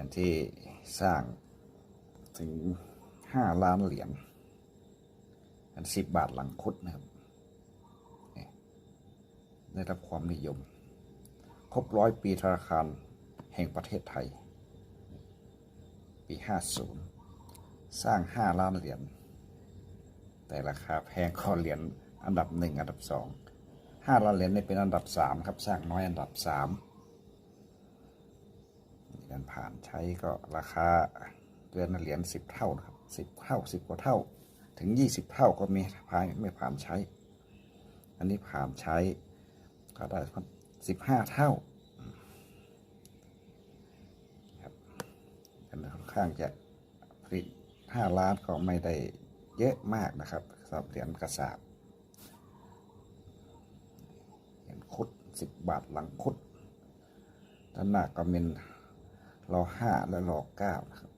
รียญที่สร้างถึงห้าล้านเหรียญอันสิบบาทหลังคุดนะครับ ได้รับความนิยม ครบร้อยปีธนาคารแห่งประเทศไทย ปีห้าศูนย์สร้างห้าล้านเหรียญ แต่ราคาแพงกว่าเหรียญอันดับหนึ่งอันดับสองห้าล้านเหรียญนี่เป็นอันดับสามครับ สร้างน้อยอันดับสามเหรียญผ่านใช้ก็ราคาเกินเหรียญสิบเท่านะครับสิบเท่าสิบกว่าเท่า ถึงยี่สิบเท่าก็มีผ่านไม่ผ่านใช้ อันนี้ผ่านใช้ก็ได้สิบห้าเท่าครับอันนี้ค่อนข้างจะผลิตห้าล้านก็ไม่ได้เยอะมากนะครับสำหรับเหรียญกระสาบเหรียญคุดสิบบาทหลังคุดด้านหน้าก็เป็น รอห้าและรอเก้านะครับ